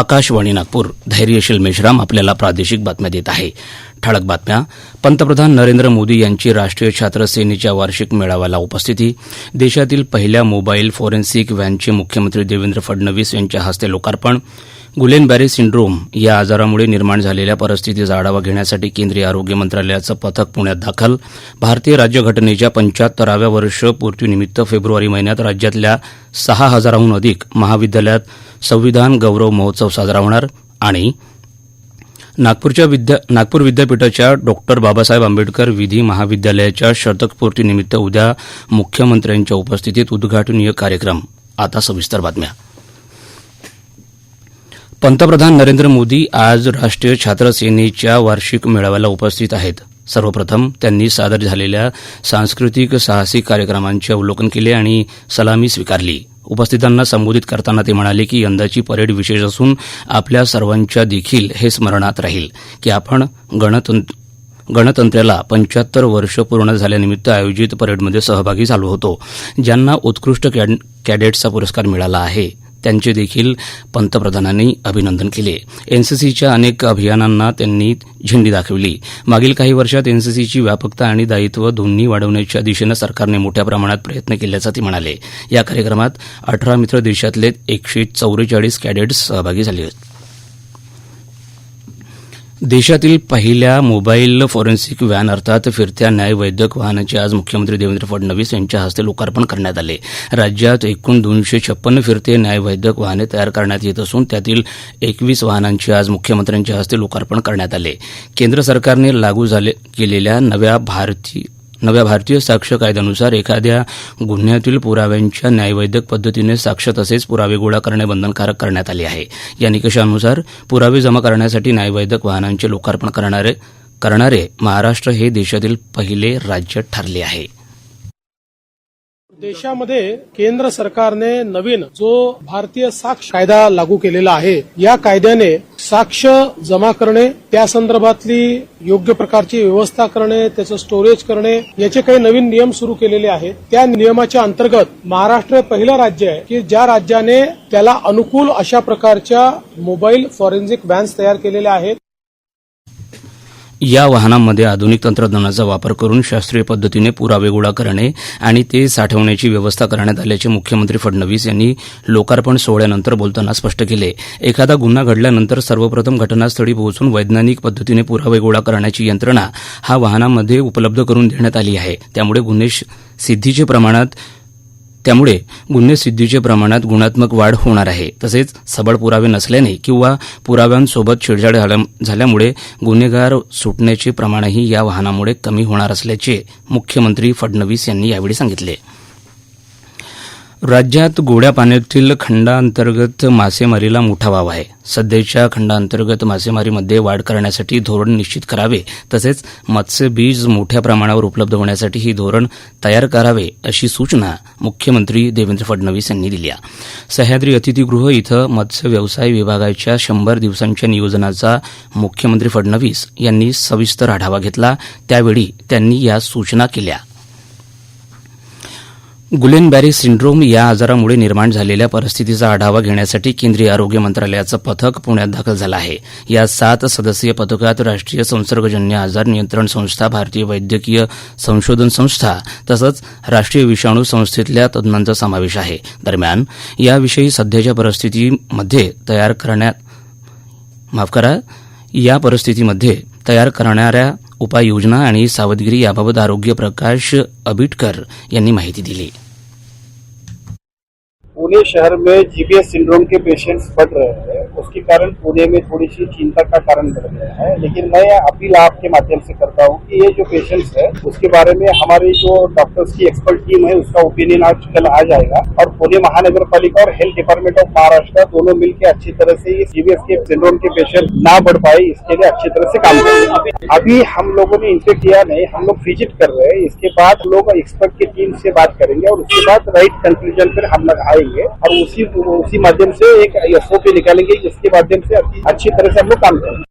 आकाशवाणी नागपूर धैर्यशील मेश्राम आपल्याला प्रादेशिक बातम्या देत आहे. ठळक बातम्या. पंतप्रधान नरेंद्र मोदी यांची राष्ट्रीय छात्र सेनेच्या वार्षिक मेळाव्याला उपस्थिती. देशातील पहिल्या मोबाईल फॉरेन्सिक व्हॅनचे मुख्यमंत्री देवेंद्र फडणवीस यांच्या हस्ते लोकार्पण. गुलेनबॅरे सिंड्रोम या आजारामुळे निर्माण झालेल्या परिस्थितीचा आढावा घेण्यासाठी केंद्रीय आरोग्य मंत्रालयाचं पथक पुण्यात दाखल. भारतीय राज्यघटनेच्या पंच्याहत्तराव्या वर्षपूर्तीनिमित्त फेब्रुवारी महिन्यात राज्यातल्या सहा हजाराहून अधिक महाविद्यालयात संविधान गौरव महोत्सव साजरा होणार आणि नागपूरच्या विद्या नागपूर विद्यापीठाच्या डॉक्टर बाबासाहेब आंबेडकर विधी महाविद्यालयाच्या शतकपूर्तीनिमित्त उद्या मुख्यमंत्र्यांच्या उपस्थितीत उद्घाटनीय कार्यक्रम. आता सविस्तर बातम्या. पंतप्रधान नरेंद्र मोदी आज राष्ट्रीय छात्र सेनेच्या वार्षिक मेळाव्याला उपस्थित आहेत. सर्वप्रथम त्यांनी सादर झालेल्या सांस्कृतिक साहसिक कार्यक्रमांचे अवलोकन केले आणि सलामी स्वीकारली. उपस्थितांना संबोधित करताना ते म्हणाले की यंदाची परेड विशेष असून आपल्या सर्वांच्या देखील हे स्मरणात राहील की आपण गणतंत्र गणतंत्र्याला पंच्याहत्तर वर्ष पूर्ण झाल्यानिमित्त आयोजित परेडमध्ये सहभागी झालो होतो. ज्यांना उत्कृष्ट कॅड कॅडेट्सचा पुरस्कार मिळाला आहे. त्यांचे देखील पंतप्रधानांनी अभिनंदन केले. एनसीसीच्या अनेक अभियानांना त्यांनी झेंडी दाखवली. मागील काही वर्षात एनसीसीची व्यापकता आणि दायित्व दोन्ही वाढवण्याच्या दिशेनं सरकारने मोठ्या प्रमाणात प्रयत्न केल्याचं ते म्हणाले. या कार्यक्रमात अठरा मित्र देशातले एकशे चौवेचाळीस कॅडेट्स सहभागी झाले होते. देशातील पहिल्या मोबाईल फॉरेन्सिक व्हॅन अर्थात फिरत्या न्यायवैद्यक वाहनाचे आज मुख्यमंत्री देवेंद्र फडणवीस यांच्या हस्ते लोकार्पण करण्यात आले. राज्यात एकूण दोनशे छप्पन्न फिरते न्यायवैद्यक वाहने तयार करण्यात येत असून त्यातील एकवीस वाहनांचे आज मुख्यमंत्र्यांच्या हस्ते लोकार्पण करण्यात आले. केंद्र सरकारने लागू झाले केलेल्या नव्या भारतीय नव्या भारतीय साक्ष कायद्यानुसार एखाद्या गुन्ह्यातील पुराव्यांच्या न्यायवैद्यक पद्धतीने साक्ष तसेच पुरावे गोळा करणे बंधनकारक करण्यात आले आहे. या निकषानुसार पुरावे जमा करण्यासाठी न्यायवैद्यक वाहनांचे लोकार्पण करणारे करणारे महाराष्ट्र हे देशातील पहिले राज्य ठरले आहे. देशामध्ये केंद्र सरकारने नवीन जो भारतीय साक्ष कायदा लागू केलेला आहे या कायद्याने साक्ष जमा करणे त्या संदर्भातली योग्य प्रकारची व्यवस्था करणे त्याचं स्टोरेज करणे याचे काही नवीन नियम सुरू केलेले आहेत. त्या नियमाच्या अंतर्गत महाराष्ट्र पहिलं राज्य आहे की ज्या राज्याने त्याला अनुकूल अशा प्रकारच्या मोबाईल फॉरेन्सिक व्हॅन्स तयार केलेल्या आहेत या वाहनांमध्ये आधुनिक तंत्रज्ञानाचा वापर करून शास्त्रीय पद्धतीने पुरावे गोळा करणे आणि ते साठवण्याची व्यवस्था करण्यात आल्याचे मुख्यमंत्री फडणवीस यांनी लोकार्पण सोहळ्यानंतर बोलताना स्पष्ट केले. एखादा गुन्हा घडल्यानंतर सर्वप्रथम घटनास्थळी पोहोचून वैज्ञानिक पद्धतीने पुरावे गोळा करण्याची यंत्रणा हा वाहनामध्ये उपलब्ध करून देण्यात आली आहे. त्यामुळे गुन्हे सिद्धीचे प्रमाणात त्यामुळे गुन्हे प्रमाणात गुणात्मक वाढ होणार आहे. तसेच सबळ पुरावे नसल्याने किंवा पुराव्यांसोबत छेडछाड झाल्या- झाल्यामुळे गुन्हेगार सुटण्याचे प्रमाणही या वाहनामुळे कमी होणार असल्याचे मुख्यमंत्री फडणवीस यांनी यावेळी सांगितले. राज्यात गोड्या पाण्यातील खंडांतर्गत मासेमारीला मोठा वाव आहे. सध्याच्या खंडांतर्गत मासेमारीमध्ये वाढ करण्यासाठी धोरण निश्चित करावे तसेच मत्स्यबीज मोठ्या प्रमाणावर उपलब्ध होण्यासाठी ही धोरण तयार करावे अशी सूचना मुख्यमंत्री देवेंद्र फडणवीस यांनी दिल्या सह्याद्री अतिथीगृह इथं मत्स्य व्यवसाय विभागाच्या शंभर दिवसांच्या नियोजनाचा मुख्यमंत्री फडणवीस यांनी सविस्तर आढावा घेतला. त्यावेळी त्यांनी या सूचना केल्या. गुलेनबॅरी सिंड्रोम या आजारामुळे निर्माण झालेल्या परिस्थितीचा आढावा घेण्यासाठी केंद्रीय आरोग्य मंत्रालयाचं पथक पुण्यात दाखल झालं आहे. या सात सदस्यीय पथकात राष्ट्रीय संसर्गजन्य आजार नियंत्रण संस्था भारतीय वैद्यकीय संशोधन संस्था तसंच राष्ट्रीय विषाणू संस्थेतल्या तज्ज्ञांचा समावेश आहे. दरम्यान याविषयी सध्याच्या परिस्थितीमध्ये तयार करण्यात उपाययोजना आणि सावधगिरी याबाबत आरोग्य प्रकाश अबिटकर यांनी माहिती दिली. पुणे शहर में जीबीएस सिंड्रोम के पेशेंट्स बढ़ रहे हैं। उसके कारण पुणे में थोड़ी सी चिंता का कारण बढ़ गया है। लेकिन मैं अपील आपके माध्यम से करता हूँ कि ये जो पेशेंट्स है, उसके बारे में हमारी जो डॉक्टर्स की एक्सपर्ट टीम है, उसका ओपिनियन आज कल आ जाएगा। और पुणे महानगर पालिका और हेल्थ डिपार्टमेंट ऑफ़ महाराष्ट्र दोनों मिलकर अच्छी तरह से इस जीबीएस के सिंड्रोम के पेशेंट ना बढ़ पाए, इसके लिए अच्छी तरह से काम अभी अभी हम लोगों ने इनसे किया नहीं, हम लोग विज़िट कर रहे हैं। इसके बाद लोग एक्सपर्ट की टीम से बात करेंगे और उसके बाद राइट कंक्लूजन पर हम लोग आएँगे और उसी उसी माध्यम से एक एसओपी निकालेंगे जिसके माध्यम से अच्छी- तरह से हम लोग काम करें।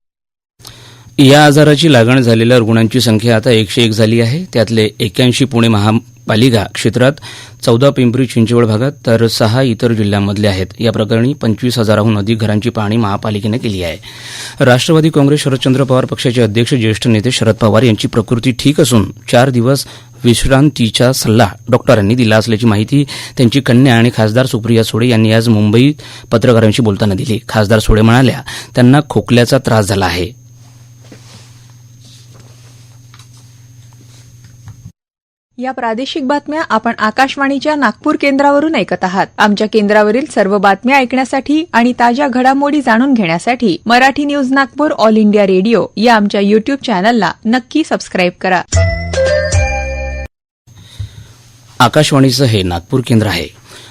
या आजाराची लागण झालेल्या रुग्णांची संख्या आता एकशे एक झाली आहे. त्यातले एक्याऐंशी पुणे महापालिका क्षेत्रात चौदा पिंपरी चिंचवड भागात तर सहा इतर जिल्ह्यांमधले आहेत. या प्रकरणी पंचवीस हजाराहून अधिक घरांची पाहणी महापालिकेनं केली आहे. राष्ट्रवादी काँग्रेस शरदचंद्र पवार पक्षाचे अध्यक्ष ज्येष्ठ नेते शरद पवार यांची प्रकृती ठीक असून चार दिवस विश्रांतीचा सल्ला डॉक्टरांनी दिला असल्याची माहिती त्यांची कन्या आणि खासदार सुप्रिया सुळे यांनी आज मुंबईत पत्रकारांशी बोलताना दिली. खासदार सुळे म्हणाल्या त्यांना खोकल्याचा त्रास झाला आहे. या प्रादेशिक बातम्या आपण आकाशवाणीच्या नागपूर केंद्रावरून ऐकत आहात. आमच्या केंद्रावरील सर्व बातम्या ऐकण्यासाठी आणि ताज्या घडामोडी जाणून घेण्यासाठी Marathi news Nagpur All India Radio या आमच्या युट्यूब चॅनलला नक्की सबस्क्राईब करा. आकाशवाणीचं हे नागपूर केंद्र आहे.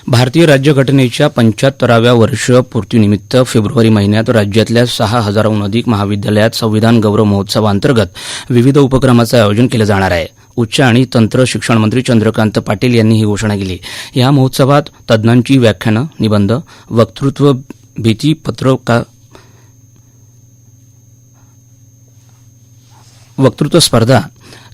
भारतीय राज्यघटनेच्या पंच्याहत्तराव्या वर्षपूर्तीनिमित्त फेब्रुवारी महिन्यात राज्यातल्या सहा हजाराहून अधिक महाविद्यालयात संविधान गौरव महोत्सवांतर्गत विविध उपक्रमाचं आयोजन केलं जाणार आहे. उच्च आणि तंत्र शिक्षण मंत्री चंद्रकांत पाटील यांनी ही घोषणा केली. या महोत्सवात तज्ज्ञांची व्याख्यानं निबंध वक्तृत्व भीतीपत्रका वक्तृत्व स्पर्धा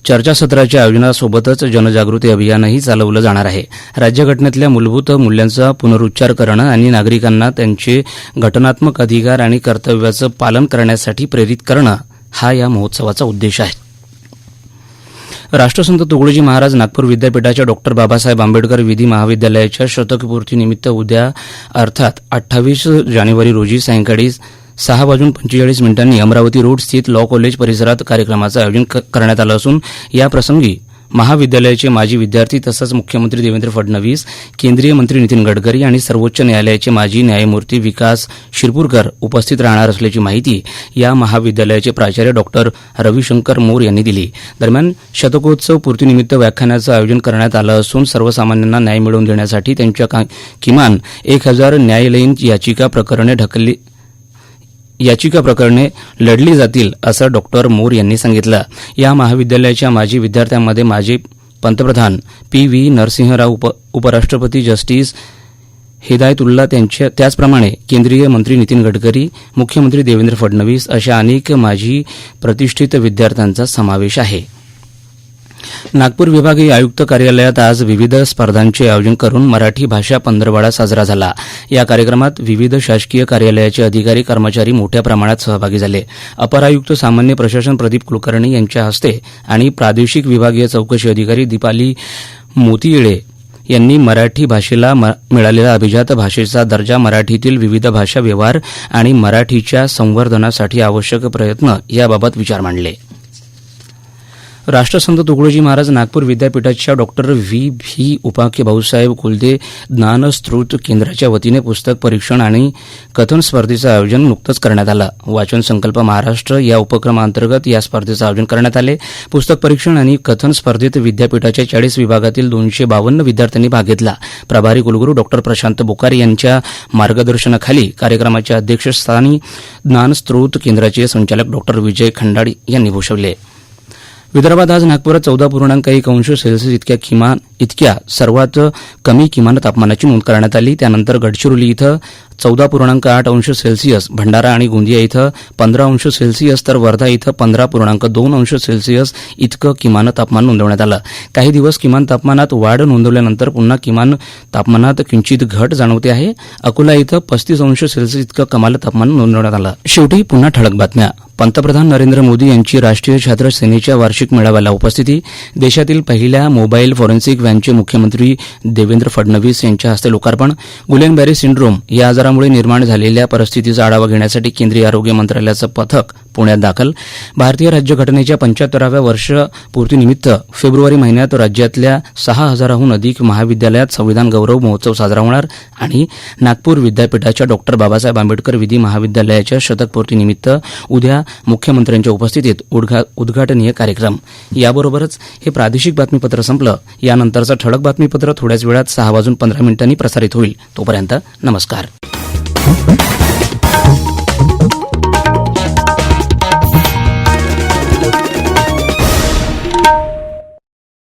चर्चासत्राच्या आयोजनासोबतच जनजागृती अभियानही चालवलं जाणार आहे. राज्यघटनेतल्या मूलभूत मूल्यांचा पुनरुच्चार करणं आणि नागरिकांना त्यांचे घटनात्मक अधिकार आणि कर्तव्याचं पालन करण्यासाठी प्रेरित करणं हा या महोत्सवाचा उद्देश आहे. राष्ट्रसंत तुकडोजी महाराज नागपूर विद्यापीठाच्या डॉक्टर बाबासाहेब आंबेडकर विधी महाविद्यालयाच्या शतकपूर्तीनिमित्त उद्या अर्थात अठ्ठावीस जानेवारी रोजी सायंकाळी सहा वाजून पंचेचाळीस मिनिटांनी अमरावती रोड स्थित लॉ कॉलेज परिसरात कार्यक्रमाचं आयोजन करण्यात आलं असून या प्रसंगी महाविद्यालयाचे माजी विद्यार्थी तसंच मुख्यमंत्री देवेंद्र फडणवीस केंद्रीय मंत्री नितीन गडकरी आणि सर्वोच्च न्यायालयाचे माजी न्यायमूर्ती विकास शिरपूरकर उपस्थित राहणार असल्याची माहिती या महाविद्यालयाचे प्राचार्य डॉक्टर रविशंकर मोर यांनी दिली. दरम्यान शतकोत्सव पूर्तीनिमित्त व्याख्यानाचं आयोजन करण्यात आलं असून सर्वसामान्यांना न्याय मिळवून देण्यासाठी त्यांच्या का- किमान एक हजार न्यायालयीन याचिका प्रकरणे ढकलली याचिका प्रकरणे लढली जातील असं डॉक्टर मोर यांनी सांगितलं. या महाविद्यालयाच्या माजी विद्यार्थ्यांमध्ये माजी पंतप्रधान पी व्ही नरसिंहराव उप उपराष्ट्रपती जस्टिस हिदायतुल्ला त्यांच्या त्याचप्रमाणे केंद्रीय मंत्री नितीन गडकरी मुख्यमंत्री देवेंद्र फडणवीस अशा अनेक माजी प्रतिष्ठित विद्यार्थ्यांचा समावेश आहे. नागपूर विभागीय आयुक्त कार्यालयात आज विविध स्पर्धांचे आयोजन करून मराठी भाषा पंधरवडा साजरा झाला. या कार्यक्रमात विविध शासकीय कार्यालयाचे अधिकारी कर्मचारी मोठ्या प्रमाणात सहभागी झाले. अपर आयुक्त सामान्य प्रशासन प्रदीप कुलकर्णी यांच्या हस्ते आणि प्रादेशिक विभागीय चौकशी अधिकारी दीपाली मोतीयेळे यांनी मराठी भाषेला म- मिळालेला अभिजात भाषेचा दर्जा मराठीतील विविध भाषा व्यवहार आणि मराठीच्या संवर्धनासाठी आवश्यक प्रयत्न याबाबत विचार मांडले. राष्ट्रसंत तुकडोजी महाराज नागपूर विद्यापीठाच्या डॉक्टर व्ही. व्ही उपाख्य भाऊसाहेब कुलदे ज्ञानस्त्रोत केंद्राच्या वतीने पुस्तक परीक्षण आणि कथन स्पर्धेचं आयोजन नुकतंच करण्यात आलं. वाचन संकल्प महाराष्ट्र या उपक्रमांतर्गत या स्पर्धेचं आयोजन करण्यात आले. पुस्तक परीक्षण आणि कथन स्पर्धेत विद्यापीठाच्या चाळीस विभागातील दोनशे बावन्न विद्यार्थ्यांनी भाग घेतला. प्रभारी कुलगुरू डॉक्टर प्रशांत बोकारे यांच्या मार्गदर्शनाखाली कार्यक्रमाच्या अध्यक्षस्थानी ज्ञानस्त्रोत केंद्राचे संचालक डॉक्टर विजय खंडाडी यांनी भूषवले. विदर्भात आज नागपुरात चौदा पूर्णांक एक अंश सेल्सिअस इतक्या किमान इतक्या सर्वात कमी किमान तापमानाची नोंद करण्यात आली. त्यानंतर गडचिरोली इथं चौदा पूर्णांक आठ अंश सेल्सिअस भंडारा आणि गोंदिया इथं पंधरा अंश सेल्सिअस तर वर्धा इथं पंधरा पूर्णांक दोन अंश सेल्सिअस इतकं किमान तापमान नोंदवण्यात आलं. काही दिवस किमान तापमानात वाढ नोंदवल्यानंतर पुन्हा किमान तापमानात किंचित घट जाणवते आहे. अकोला इथं पस्तीस अंश सेल्सिअस इतकं कमाल तापमान नोंदवण्यात आलं. शेवटी पुन्हा ठळक बातम्या. पंतप्रधान नरेंद्र मोदी यांची राष्ट्रीय छात्र सेनेच्या वार्षिक मेळाव्याला उपस्थिती देशातील पहिल्या मोबाईल फॉरेन्सिक व्हॅनचे मुख्यमंत्री देवेंद्र फडणवीस यांच्या हस्ते लोकार्पण गुलेनबॅरी सिंड्रोम या आजारामुळे निर्माण झालेल्या परिस्थितीचा आढावा घेण्यासाठी केंद्रीय आरोग्य मंत्रालयाचं पथक पुण्यात दाखल. भारतीय राज्यघटनेच्या पंच्याहत्तराव्या वर्षपूर्तीनिमित्त फेब्रुवारी महिन्यात राज्यातल्या सहा हजाराहून अधिक महाविद्यालयात संविधान गौरव महोत्सव साजरा होणार आणि नागपूर विद्यापीठाच्या डॉक्टर बाबासाहेब आंबेडकर विधी महाविद्यालयाच्या शतकपूर्तीनिमित्त उद्या मुख्यमंत्र्यांच्या उपस्थितीत उद्घा उद्घाटनीय कार्यक्रम. याबरोबरच हे प्रादेशिक बातमीपत्र संपलं. यानंतरचं ठळक बातमीपत्र थोड्याच वेळात सहा वाजून पंधरा मिनिटांनी प्रसारित होईल. तोपर्यंत नमस्कार.